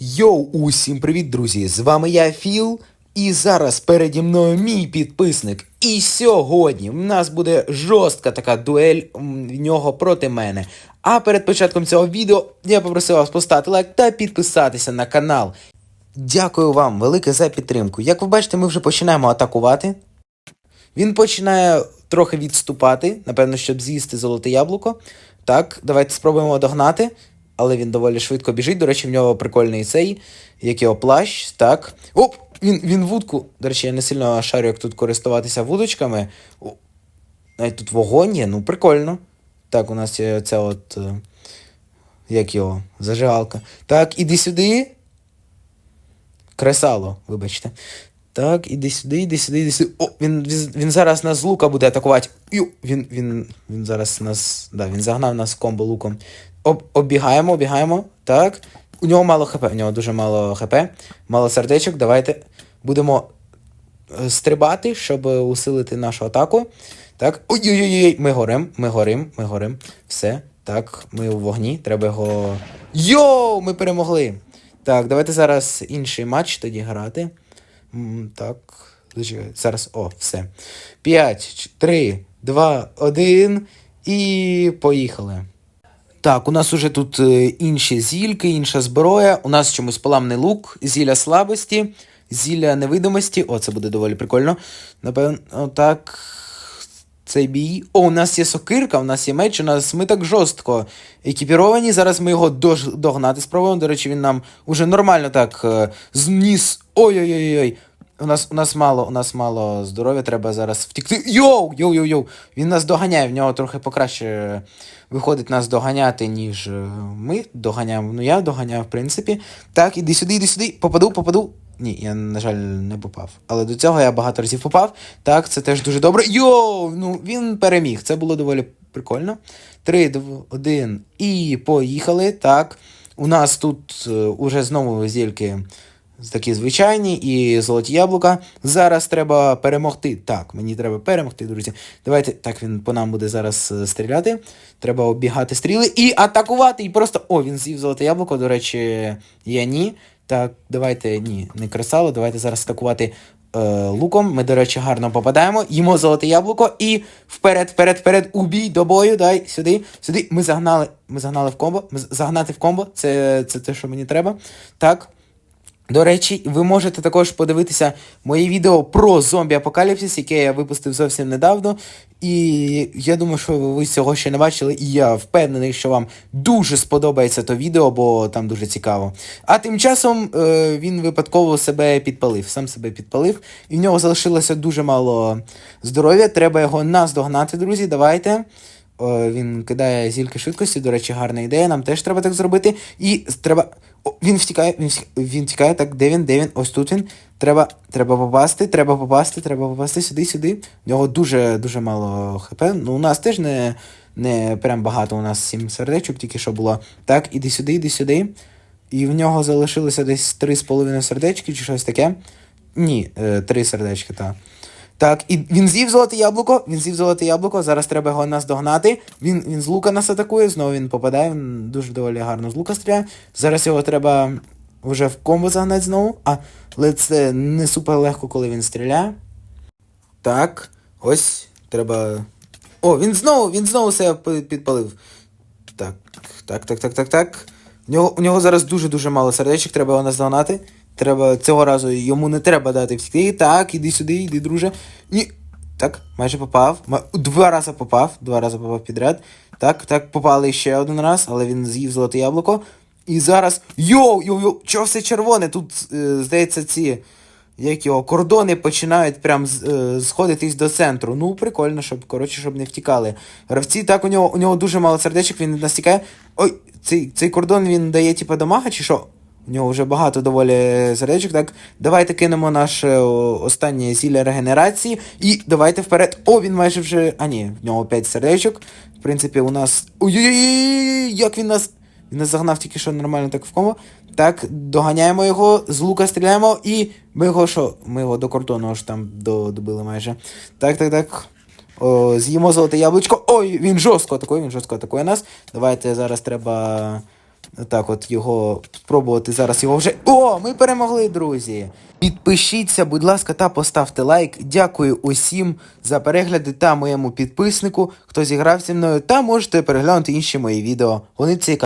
Йоу, усім привіт, друзі! З вами я Філ, і зараз переді мною мій підписник. І сьогодні в нас буде жорстка така дуель в нього проти мене. А перед початком цього відео я попросив вас поставити лайк та підписатися на канал. Дякую вам велике за підтримку. Як ви бачите, ми вже починаємо атакувати. Він починає трохи відступати, напевно, щоб з'їсти золоте яблуко. Так, давайте спробуємо догнати. Але він доволі швидко біжить. До речі, в нього прикольний цей, як його плащ. Так. Оп! Він, він вудку. До речі, я не сильно шарю, як тут користуватися вудочками. О, навіть тут вогонь є, ну прикольно. Так, у нас є ця от. е, Як його? Зажигалка. Так, іди сюди. Кресало, вибачте. Так, іди сюди, іди сюди, іди сюди. О, він, він, зараз нас з лука буде атакувати. Ю, він, він, він зараз нас. Да, він загнав нас комбо луком. Об, обігаємо, обігаємо. Так. У нього мало хп, у нього дуже мало хп, мало сердечок. Давайте будемо е, стрибати, щоб усилити нашу атаку. Так. Ой-ой-ой, ми горим, ми горим, ми горим. Все. Так, ми у вогні, треба його. Йоу! Ми перемогли! Так, давайте зараз інший матч тоді грати. Так. Зараз. О, все. 5, 3, 2, 1. І поїхали. Так, у нас уже тут е, інші зільки, інша зброя. У нас чомусь поламний лук, зілля слабості, зілля невидимості. О, це буде доволі прикольно. Напевно, так. Цей бій. О, у нас є сокирка, у нас є меч, у нас ми так жорстко екіпіровані. Зараз ми його догнати спробуємо. До речі, він нам уже нормально так е, зніс. Ой-ой-ой. У нас, у нас мало, у нас мало здоров'я, треба зараз втікти. Йоу! Йоу-йоу-йоу! Він нас доганяє, в нього трохи покраще виходить нас доганяти, ніж е, ми доганяємо. Ну, я доганяю, в принципі. Так, іди сюди, іди сюди. Попаду, попаду. Ні, я, на жаль, не попав. Але до цього я багато разів попав. Так, це теж дуже добре. Йоу! Ну, він переміг. Це було доволі прикольно. Три, два, один. І поїхали. Так. У нас тут е, уже знову зільки такі звичайні і золоті яблука. Зараз треба перемогти. Так, мені треба перемогти, друзі. Давайте. Так, він по нам буде зараз е, стріляти. Треба оббігати стріли і атакувати. І просто. О, він з'їв золоте яблуко. До речі, я ні. Так, давайте ні, не кресало. Давайте зараз атакувати е, луком. Ми, до речі, гарно попадаємо. Їмо золоте яблуко і вперед, вперед, вперед, убій до бою. Дай сюди, сюди. Ми загнали. Ми загнали в комбо. Ми загнати в комбо. Це, це те, що мені треба. Так. До речі, ви можете також подивитися моє відео про зомбі-апокаліпсис, яке я випустив зовсім недавно. І я думаю, що ви цього ще не бачили, і я впевнений, що вам дуже сподобається то відео, бо там дуже цікаво. А тим часом е, він випадково себе підпалив, сам себе підпалив, і в нього залишилося дуже мало здоров'я. Треба його наздогнати, друзі. Давайте. О, він кидає зільки швидкості, до речі, гарна ідея, нам теж треба так зробити. І треба. О, він втікає, він він втікає, так, де він, де він? Ось тут він. Треба, треба попасти, треба попасти, треба попасти сюди, сюди. В нього дуже дуже мало хп. Ну, у нас теж не, не прям багато, у нас сім сердечок тільки що було. Так, іди сюди, іди сюди. І в нього залишилося десь 3,5 сердечки чи щось таке. Ні, е, три сердечки, так. Так, і він з'їв золоте яблуко, він з'їв золоте яблуко, зараз треба його наздогнати. Він, він з лука нас атакує, знову він попадає, він дуже доволі гарно з лука стріляє. Зараз його треба вже в комбо загнати знову. А, але це не супер легко, коли він стріляє. Так, ось, треба. О, він знову, він знову себе підпалив. Так, так, так, так, так, так. У нього, у нього зараз дуже-дуже мало сердечок, треба його наздогнати. Треба цього разу йому не треба дати втікти. Так, іди сюди, іди, друже. Ні. Так, майже попав. Два рази попав, два рази попав підряд. Так, так, попали ще один раз, але він з'їв золоте яблуко. І зараз. Йоу, йоу, йоу, чого все червоне? Тут, е, здається, ці. Як його кордони починають прям е, сходитись до центру. Ну, прикольно, щоб, коротше, щоб не втікали. Гравці, так, у нього, у нього дуже мало сердечок, він нас тікає. Ой, цей, цей кордон він дає, типа, дамага, чи що? У нього вже багато доволі сердечок. Так, давайте кинемо наше останнє зілля регенерації. І давайте вперед. О, він майже вже. А ні, в нього 5 сердечок. В принципі, у нас. Ой-ой-ой, як він нас. Він нас загнав тільки що нормально так в комбо. Так, доганяємо його, з лука стріляємо, і ми його що? Ми його до кордону аж там до- добили майже. Так, так, так. О, з'їмо золоте яблучко. Ой, він жорстко атакує, він жорстко атакує нас. Давайте зараз треба Так, от його спробувати зараз його вже. О, ми перемогли, друзі! Підпишіться, будь ласка, та поставте лайк. Дякую усім за перегляди та моєму підписнику, хто зіграв зі мною, та можете переглянути інші мої відео. Вони цікаві.